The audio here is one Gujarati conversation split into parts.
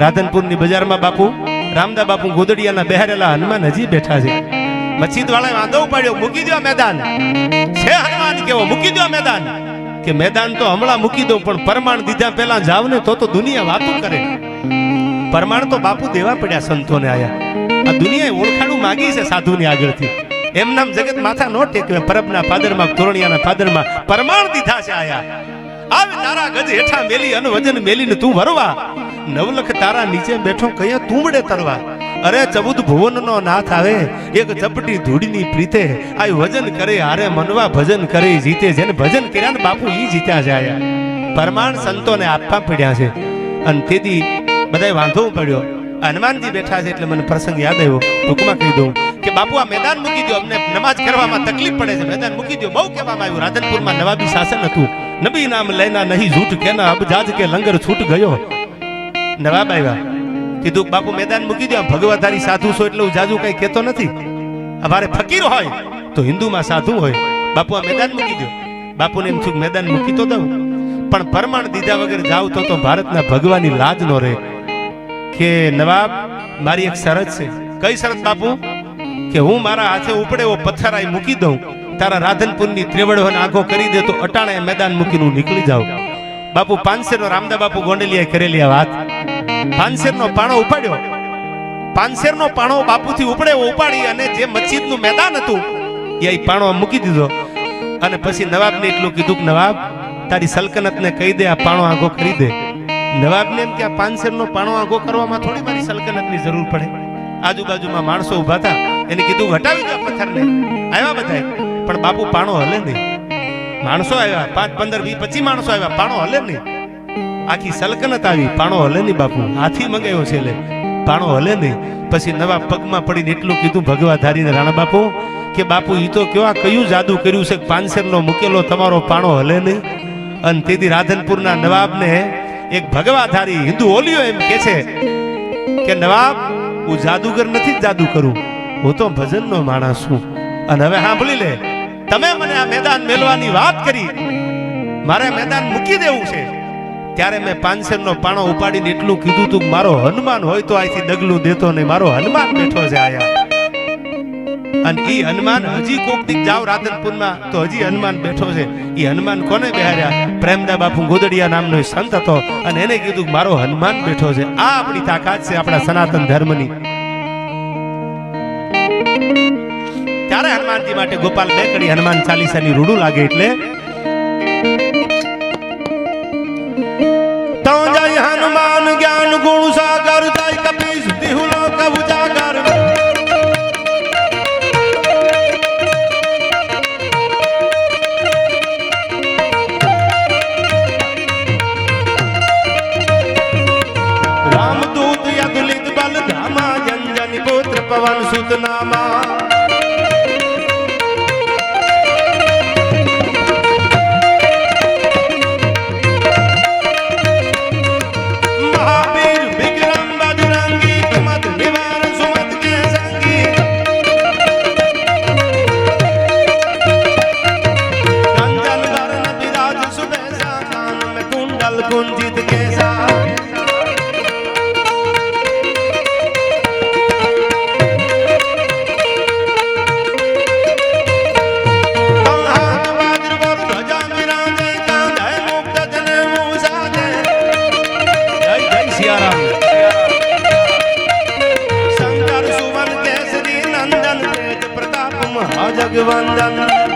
રાધનપુરની બજારમાં બાપુ, રામદા બાપુ ગોદડિયાના બહેરેલા હનુમાન હજી બેઠા છે. મસ્જિદ વાળાએ વાંધો ઉપાડ્યો, મૂકી દો મેદાન. છે હનુમાન કેવો, મૂકી દો મેદાન. કે મેદાન તો હમણાં મૂકી દો પણ પરમાણ દીધા પહેલા જાવ ને તો તો દુનિયા વાતું કરે. પરમાણ તો બાપુ દેવા પડ્યા સંતોને આયા. આ દુનિયાએ ઓળખાણું માગી છે સાધુની આગળથી. એમ નામ જગત માથા નો ટેકવે પરબના પાદરમાં તોરણિયાના પાદરમાં પરમાણ દીધા છે આયા. આવે તારા ગજ હેઠા મેલી, અને વજન મેલીને તું વરવા. નવલખ તારા નીચે બેઠો કયા તુંબડે તરવા અરે, ચબુદ ભુવનનો નાથ આવે, એક ચપટી ધૂળની પ્રીતે આ વજન કરે, હારે મનવા ભજન કરે જીતે જેને ભજન કર્યા ને બાપુ ઈ જીત્યા જાય પરમાણ સંતોને આપવા પડ્યા છે. અને તેથી બધાય વાંધો પડ્યો. હનુમાનજી બેઠા છે એટલે મને પ્રસંગ યાદ આવ્યો. ટૂંકમાં કહી દઉં કે, બાપુ, આ મેદાન મૂકી દો અમને નમાજ કરવામાં તકલીફ પડે છે. મેદાન મૂકી દો બહુ કહેવામાં આવ્યું. રાધનપુરમાં નવાબી શાસન હતું. નબી નામ લેના નહીં, ઝૂઠ કેના અબ જાજ કે લંગર છૂટ ગયો. નવાબ આવ્યા. કીધું, બાપુ, મેદાન મૂકી દો ભગવાધારી સાધુ છો એટલે હું જાજુ કઈ કહેતો નથી. અમારે ફકીર હોય તો હિન્દુમાં સાધુ હોય. બાપુ, આ મેદાન મૂકી દો બાપુને એમ છું મેદાન મૂકી તો દઉં. પણ પરમાણ દીધા વગર જાવ તો તો ભારતના ભગવાનની લાજ નો રહે. કે નવાબ, મારી એક શરત છે. કઈ શરત, બાપુ? કે હું મારા હાથે ઉપડે એવો પથ્થર આઈ મૂકી દઉં. તારા રાધનપુરની ત્રેવડોને આંખો કરી દે તો અટાણે મેદાન મૂકીને હું નીકળી જાઉં. બાપુ પાંચસેર નો રામદા બાપુ ગોંડલિયાએ કરેલી આ વાત. પાંચસેર નો પાણો ઉપાડ્યો. પાંચસેર નો પાણો બાપુથી ઉપડ્યો ઉપાડી અને જે મસ્જિદનું મેદાન હતું, એ પાણો મૂકી દીધો. અને પછી નવાબને એટલું કીધું કે, નવાબ, તારી સલ્તનતને કહી દે, આ પાણો આંખો કરી દે. નવાબને એમ કે, આ પાંચસેર નો પાણો આંખો કરવામાં થોડી મારી સલ્તનતની જરૂર પડે. આજુબાજુમાં માણસો ઊભા હતા. એને કીધું, હટાવી દો પથ્થરને. આવ્યા બધાય પણ બાપુ પાણો હલે નહીં. માણસો આવ્યા. પાંચ, પંદર, વીસ, પચીસ માણસો આવ્યા. પાણો હલે નહીં. આખી સલકનત આવી પાણો હલે નહીં બાપુ, હાથી મંગાયો છે લે. પાણો હલે નહીં. પછી નવા પગમાં પડીને એટલું કીધું ભગવા ધારીને, રાણા બાપુ, કે બાપુ એ તો કેવા કયું જાદુ કર્યું છે પાનસેરનો મૂકેલો તમારો પાણો હલે નહીં? અને તેથી રાધનપુરના નવાબને એક ભગવાધારી હિન્દુ ઓલિયો એમ કે છે કે, નવાબ, હું જાદુગર નથી જાદુ કરું. હું તો ભજનનો માણસ છું. અને હવે સાંભળી લે, તમે મને આ મેદાન મેલવાની વાત કરી. મારે મેદાન મૂકી દેવું છે. ત્યારે મેં પાંચસેર નો પાણો ઉપાડીને એટલું કીધું તું મારો હનુમાન હોય તો અહીંથી ડગલું દેતો નહીં, મારો હનુમાન બેઠો છે આયા. અને એ હનુમાન હજી કોક દીક જાવ રાધનપુરમાં, તો હજી હનુમાન બેઠો છે. એ હનુમાન કોને બેહાર્યા? પ્રેમદા બાપુ ગોદડિયા નામનો સંત હતો અને એને કીધું મારો હનુમાન બેઠો છે. આ આપણી તાકાત છે આપણા સનાતન ધર્મની. ત્યારે હનુમાનજી માટે ગોપાલ બેકડી હનુમાન ચાલીસાની રૂડું લાગે એટલે મહાજગવંદન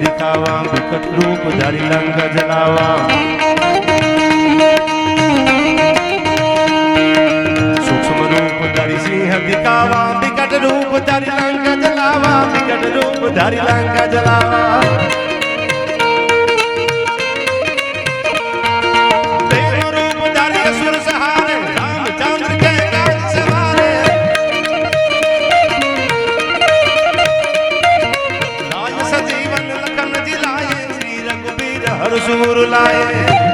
દિખાવા વિકટ રૂપ ધારી લંગ જલાવા સૂક્ષ્મ રૂપ ધારી સિંહ દિખાવા વિકટ રૂપ ધારી લંગ જલાવા વિકટ રૂપ ધારી લંગ খুশবুর লায়ে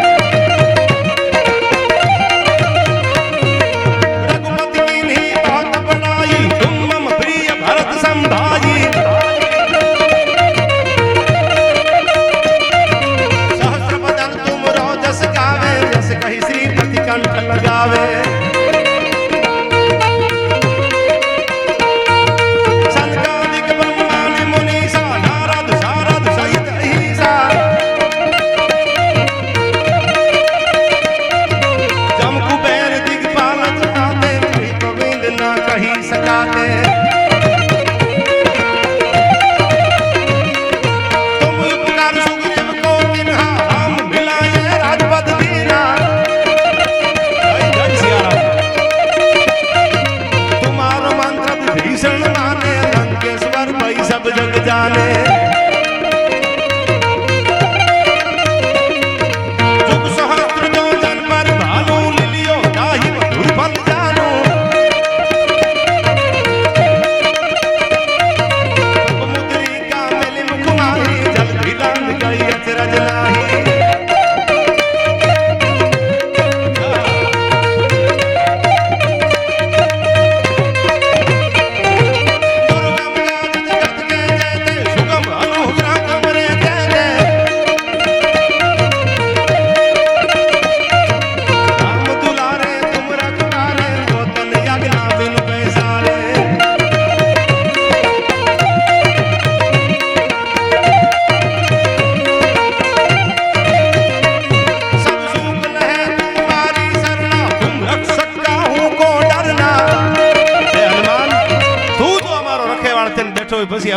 ન કહી શકાતે.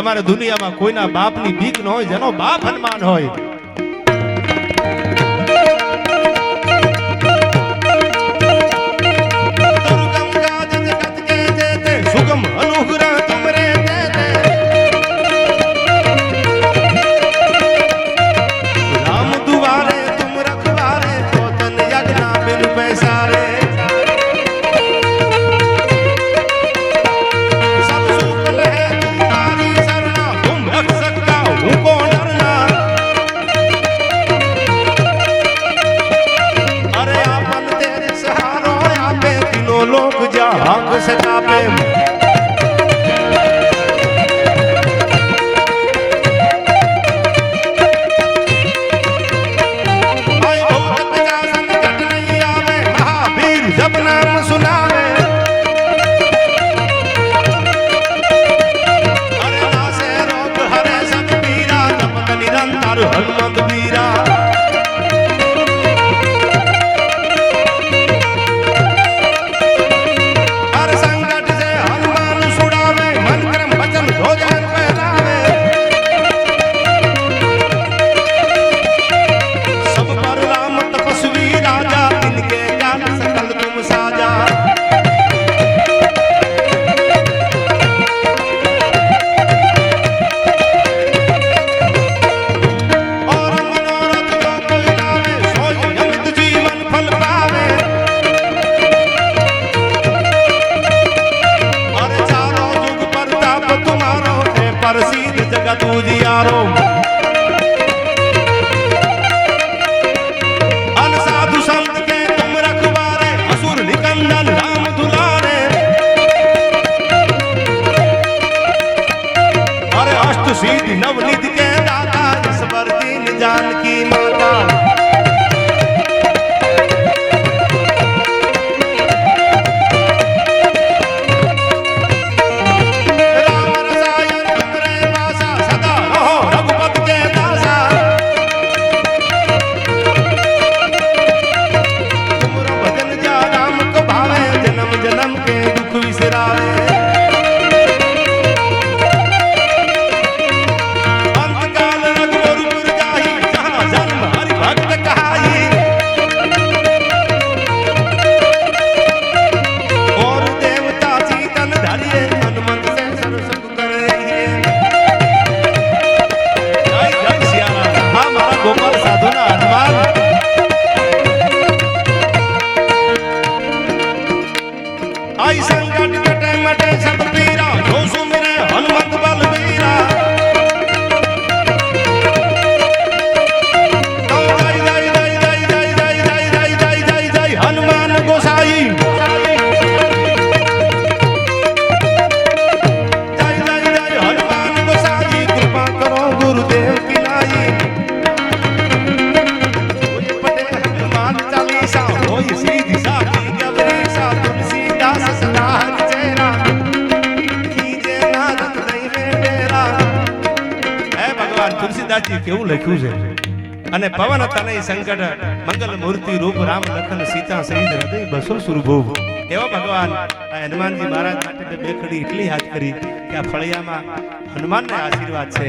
તમારે દુનિયામાં કોઈના બાપની ભીખ ન હોય જેનો બાપ હનુમાન હોય. સુગમ અનુગ્રહ વીરા પરસીન જગત ઉજિયારો ஜனம் கேடு શાસ્ત્રી કેવું લખ્યું છે? અને પવન તનય સંકટ, મંગલ મૂર્તિ રૂપ, રામ લખન, સીતા સહિત હૃદય બસો સુરભુભ એવા ભગવાન હનુમાનજી મહારાજ માટે બે એટલી હાથ કરી કે આ ફળિયામાં હનુમાનના આશીર્વાદ છે.